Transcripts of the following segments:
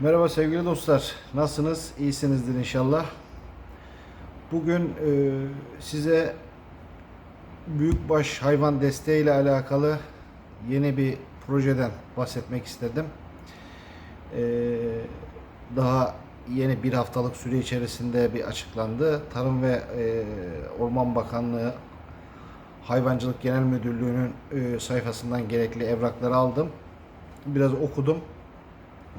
Merhaba sevgili dostlar. Nasılsınız? İyisinizdir inşallah. Bugün e, size büyükbaş hayvan desteği ile alakalı yeni bir projeden bahsetmek istedim. E, daha yeni bir haftalık süre içerisinde bir açıklandı. Tarım ve e, Orman Bakanlığı Hayvancılık Genel Müdürlüğü'nün e, sayfasından gerekli evrakları aldım. Biraz okudum.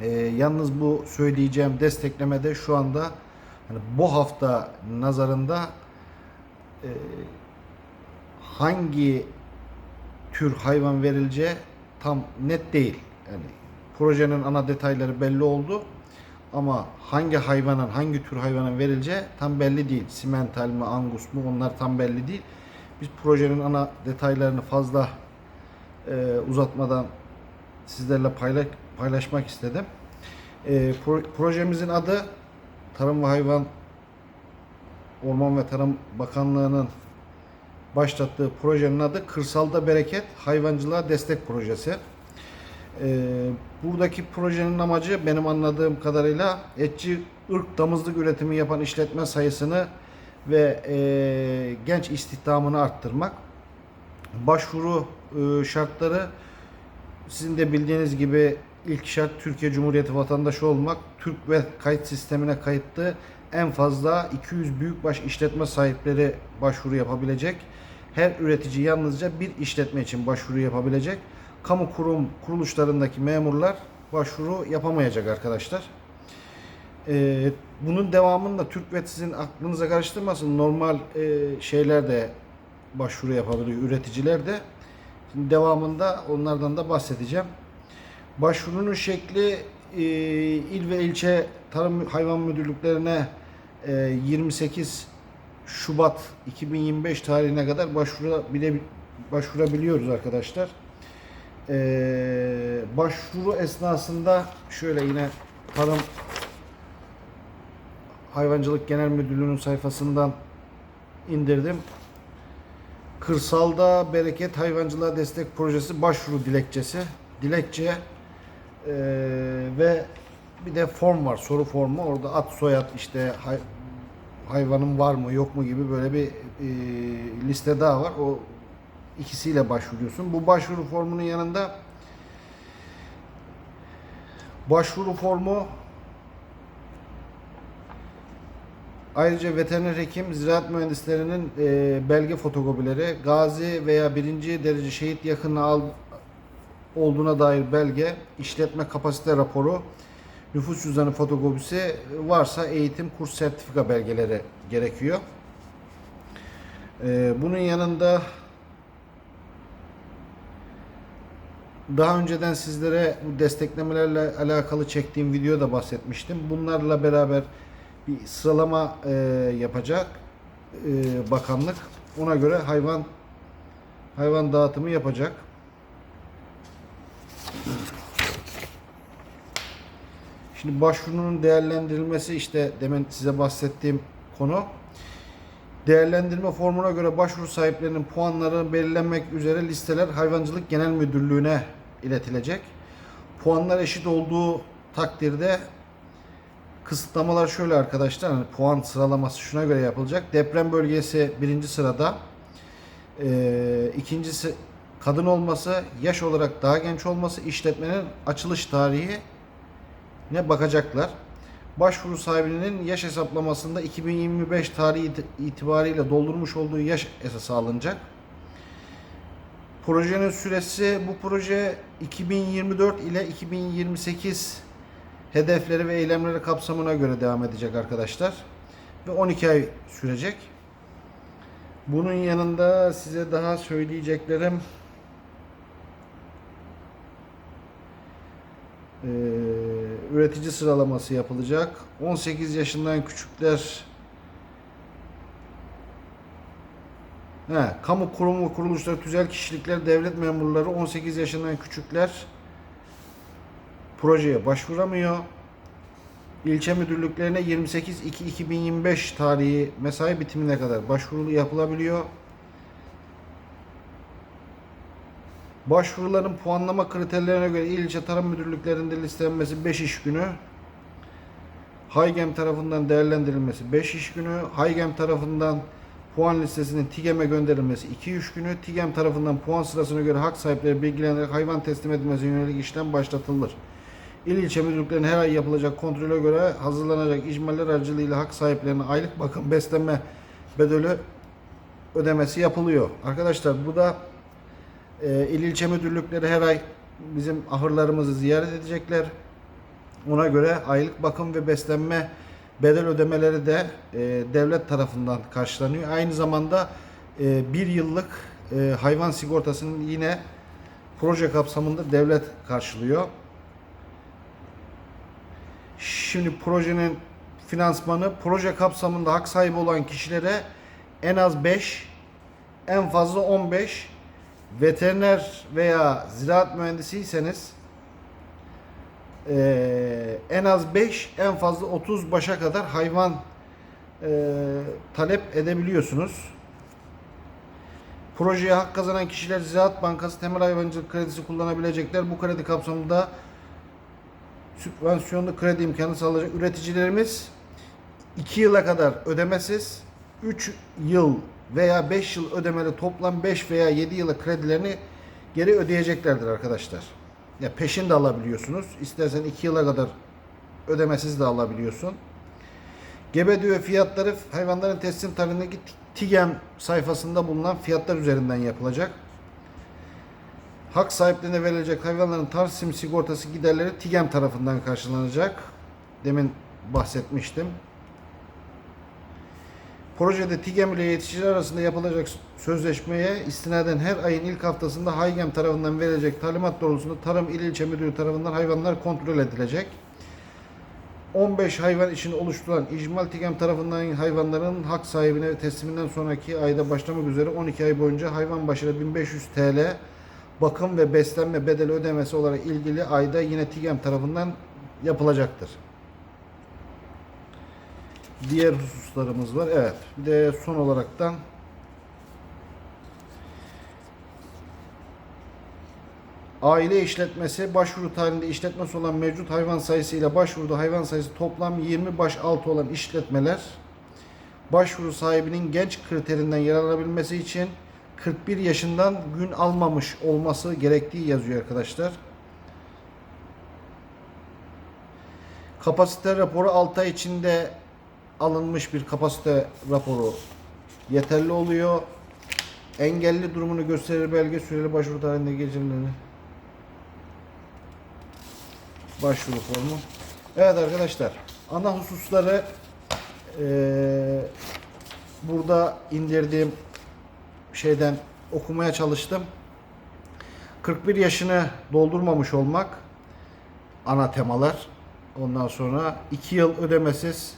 Ee, yalnız bu söyleyeceğim desteklemede şu anda hani bu hafta nazarında e, hangi tür hayvan verileceği tam net değil. Yani projenin ana detayları belli oldu ama hangi hayvanın hangi tür hayvanın verileceği tam belli değil. Simental mi, angus mu onlar tam belli değil. Biz projenin ana detaylarını fazla e, uzatmadan sizlerle paylaş, paylaşmak istedim. E, pro- projemizin adı Tarım ve Hayvan Orman ve Tarım Bakanlığı'nın başlattığı projenin adı Kırsalda Bereket Hayvancılığa Destek Projesi. E, buradaki projenin amacı benim anladığım kadarıyla etçi ırk damızlık üretimi yapan işletme sayısını ve e, genç istihdamını arttırmak. Başvuru e, şartları sizin de bildiğiniz gibi ilk şart Türkiye Cumhuriyeti vatandaşı olmak. Türk ve kayıt sistemine kayıtlı en fazla 200 büyükbaş işletme sahipleri başvuru yapabilecek. Her üretici yalnızca bir işletme için başvuru yapabilecek. Kamu kurum kuruluşlarındaki memurlar başvuru yapamayacak arkadaşlar. Ee, bunun devamında Türk ve sizin aklınıza karıştırmasın. Normal e, şeyler de başvuru yapabiliyor, üreticiler de. Şimdi devamında onlardan da bahsedeceğim. Başvurunun şekli e, il ve ilçe tarım hayvan müdürlüklerine e, 28 Şubat 2025 tarihine kadar başvurabile, başvurabiliyoruz arkadaşlar. E, başvuru esnasında şöyle yine tarım Hayvancılık Genel Müdürlüğü'nün sayfasından indirdim. Kırsalda Bereket Hayvancılığa Destek Projesi başvuru dilekçesi. Dilekçe eee, ve bir de form var, soru formu. Orada ad, soyad, işte hay, hayvanın var mı, yok mu gibi böyle bir eee, liste daha var. O ikisiyle başvuruyorsun. Bu başvuru formunun yanında başvuru formu Ayrıca veteriner hekim, ziraat mühendislerinin e, belge fotokopileri, gazi veya birinci derece şehit yakını al, olduğuna dair belge, işletme kapasite raporu, nüfus cüzdanı fotokopisi varsa eğitim, kurs sertifika belgeleri gerekiyor. E, bunun yanında daha önceden sizlere desteklemelerle alakalı çektiğim videoda bahsetmiştim. Bunlarla beraber bir sıralama e, yapacak e, bakanlık. Ona göre hayvan hayvan dağıtımı yapacak. Şimdi başvurunun değerlendirilmesi işte demin size bahsettiğim konu. Değerlendirme formuna göre başvuru sahiplerinin puanları belirlenmek üzere listeler Hayvancılık Genel Müdürlüğü'ne iletilecek. Puanlar eşit olduğu takdirde kısıtlamalar şöyle arkadaşlar. Hani puan sıralaması şuna göre yapılacak. Deprem bölgesi birinci sırada. Ee, ikincisi kadın olması, yaş olarak daha genç olması, işletmenin açılış tarihi ne bakacaklar. Başvuru sahibinin yaş hesaplamasında 2025 tarihi iti- itibariyle doldurmuş olduğu yaş esası alınacak. Projenin süresi bu proje 2024 ile 2028 hedefleri ve eylemleri kapsamına göre devam edecek arkadaşlar. Ve 12 ay sürecek. Bunun yanında size daha söyleyeceklerim Ee, üretici sıralaması yapılacak. 18 yaşından küçükler He, kamu kurumu ve kuruluşları, tüzel kişilikler, devlet memurları 18 yaşından küçükler projeye başvuramıyor. İlçe müdürlüklerine 28-2-2025 tarihi mesai bitimine kadar başvuru yapılabiliyor. Başvuruların puanlama kriterlerine göre il ilçe tarım müdürlüklerinde listelenmesi 5 iş günü. Haygem tarafından değerlendirilmesi 5 iş günü. Haygem tarafından puan listesinin TİGEM'e gönderilmesi 2-3 günü. TİGEM tarafından puan sırasına göre hak sahipleri bilgilenerek hayvan teslim edilmesi yönelik işlem başlatılır. İl ilçe müdürlüklerinin her ay yapılacak kontrole göre hazırlanacak icmaller aracılığıyla hak sahiplerine aylık bakım beslenme bedeli ödemesi yapılıyor. Arkadaşlar bu da e, il ilçe müdürlükleri her ay bizim ahırlarımızı ziyaret edecekler. Ona göre aylık bakım ve beslenme bedel ödemeleri de e, devlet tarafından karşılanıyor. Aynı zamanda e, bir yıllık e, hayvan sigortasının yine proje kapsamında devlet karşılıyor. Şimdi projenin finansmanı proje kapsamında hak sahibi olan kişilere en az 5, en fazla 15 veteriner veya ziraat mühendisiyseniz eee, en az 5, en fazla 30 başa kadar hayvan eee, talep edebiliyorsunuz. Projeye hak kazanan kişiler Ziraat Bankası Temel Hayvancılık Kredisi kullanabilecekler. Bu kredi kapsamında sübvansiyonlu kredi imkanı sağlayacak üreticilerimiz 2 yıla kadar ödemesiz 3 yıl veya 5 yıl ödemeli toplam 5 veya 7 yıla kredilerini geri ödeyeceklerdir arkadaşlar. Ya peşin de alabiliyorsunuz. İstersen 2 yıla kadar ödemesiz de alabiliyorsun. Gebe düve fiyatları hayvanların teslim tarihindeki TİGEM sayfasında bulunan fiyatlar üzerinden yapılacak. Hak sahiplerine verilecek hayvanların tarsim sigortası giderleri TİGEM tarafından karşılanacak. Demin bahsetmiştim. Projede TİGEM ile yetişiciler arasında yapılacak sözleşmeye istinaden her ayın ilk haftasında HAYGEM tarafından verilecek talimat doğrultusunda Tarım İl İlçe Müdürü tarafından hayvanlar kontrol edilecek. 15 hayvan için oluşturulan İcmal TİGEM tarafından hayvanların hak sahibine tesliminden sonraki ayda başlamak üzere 12 ay boyunca hayvan başına 1500 TL bakım ve beslenme bedeli ödemesi olarak ilgili ayda yine TİGEM tarafından yapılacaktır. Diğer hususlarımız var. Evet. Bir de son olaraktan Aile işletmesi başvuru tarihinde işletmesi olan mevcut hayvan sayısı ile başvuruda hayvan sayısı toplam 20 baş altı olan işletmeler başvuru sahibinin genç kriterinden yararlanabilmesi için 41 yaşından gün almamış olması gerektiği yazıyor arkadaşlar. Kapasite raporu 6 ay içinde alınmış bir kapasite raporu yeterli oluyor. Engelli durumunu gösterir belge süreli başvuru tarihinde geçirilir. Başvuru formu. Evet arkadaşlar ana hususları eee, burada indirdiğim şeyden okumaya çalıştım. 41 yaşını doldurmamış olmak ana temalar. Ondan sonra 2 yıl ödemesiz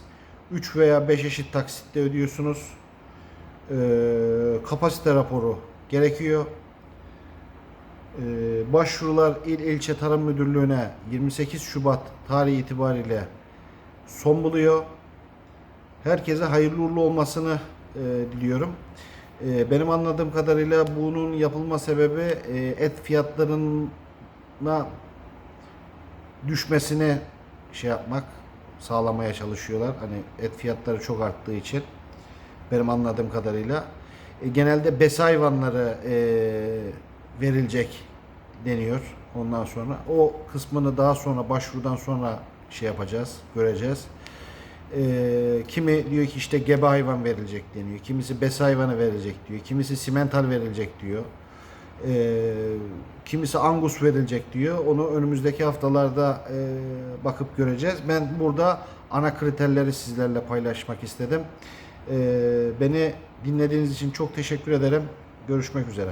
3 veya 5 eşit taksitte ödüyorsunuz. Ee, kapasite raporu gerekiyor. Ee, başvurular İl İlçe Tarım Müdürlüğü'ne 28 Şubat tarihi itibariyle son buluyor. Herkese hayırlı uğurlu olmasını e, diliyorum. E, benim anladığım kadarıyla bunun yapılma sebebi e, et fiyatlarına düşmesini şey yapmak, sağlamaya çalışıyorlar. Hani et fiyatları çok arttığı için benim anladığım kadarıyla E, genelde bes hayvanları e, verilecek deniyor. Ondan sonra o kısmını daha sonra başvurudan sonra şey yapacağız, göreceğiz. Ee, kimi diyor ki işte gebe hayvan verilecek deniyor. Kimisi bes hayvanı verilecek diyor. Kimisi simental verilecek diyor. Ee, kimisi angus verilecek diyor. Onu önümüzdeki haftalarda e, bakıp göreceğiz. Ben burada ana kriterleri sizlerle paylaşmak istedim. Ee, beni dinlediğiniz için çok teşekkür ederim. Görüşmek üzere.